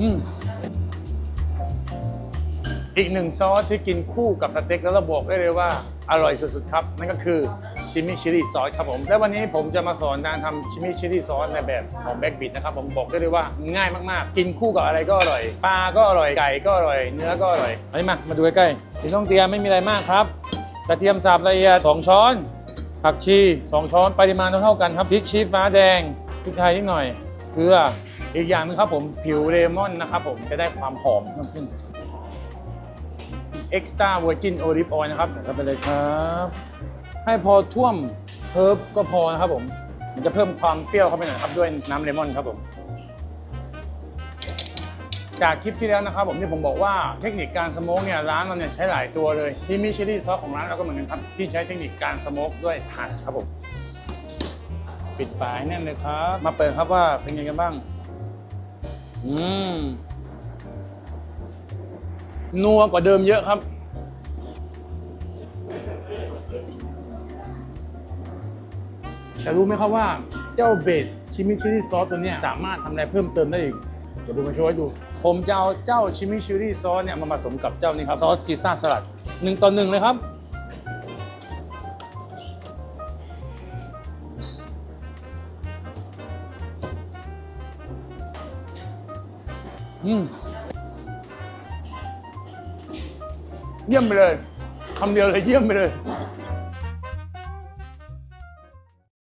อืมอีกหนึ่งซอสที่กินคู่กับสเต็กแล้วเราบอกได้เลยว่าอร่อยสุดๆครับ นั่นก็คือชิมิชิ l ีซอสครับผม และวันนี้ผมจะมาสอนการทำชิมิชิ l ีซอสในแบบของแบ็กบิดนะครับผมบอกได้เลยว่าง่ายมากๆ กินคู่กับอะไรก็อร่อย ปลาก็อร่อยไก่ก็อร่อย เนื้อก็อร่อยอันนี้มามาดูใกล้ๆที่ต้องเตรียมไม่มีอะไรมากครับกระเทียมสับละเอียด2ช้อน ผักชี 2 ช้อนปริมาณเท่าๆกันครับพริกชี้ฟ้าแดงพริกไทยนิดหน่อยเกลือ อีกอย่างหนึงครับผมผิวเลมอนนะครับผมจะได้ความหอมเพิ่มขึ้น extra virgin olive oil นะครับใส่เข้าไปเลยครับ ให้พอท่วมเพิร์บก็พอนะครับผมมันจะเพิ่มความเปรี้ยวเข้าไปหน่อยครับด้วยน้ำเลมอนครับผมจากคลิปที่แล้วนะครับผมที่ผมบอกว่าเทคนิคการสโมกเนี่ยร้านเราเนี่ยใช้หลายตัวเลยชิมิชิลี่ซอสของร้านเราก็เหมือนกันครับที่ใช้เทคนิคการสโมกด้วยถ่านครับผม ปิดฝาให้แน่นเลยครับ มาเปิดครับว่าเป็นยังไงกันบ้าง อืมนัวกว่าเดิมเยอะครับ แต่รู้ไหมครับว่าเจ้าเบสชิมิชิลี่ซอสตัวเนี้ยสามารถทำอะไรเพิ่มเติมได้อีก เดี๋ยวผมมาโชว์ให้ดู ผมจะเอาเจ้าชิมิชิลี่ซอสเนี่ยมาผสมกับเจ้านี้ครับ ซอสซีซ่าสลัดหนึ่งต่อหนึ่งเลยครับ อืมเยี่ยมไปเลยคำเดียวเลยเยี่ยมไปเลย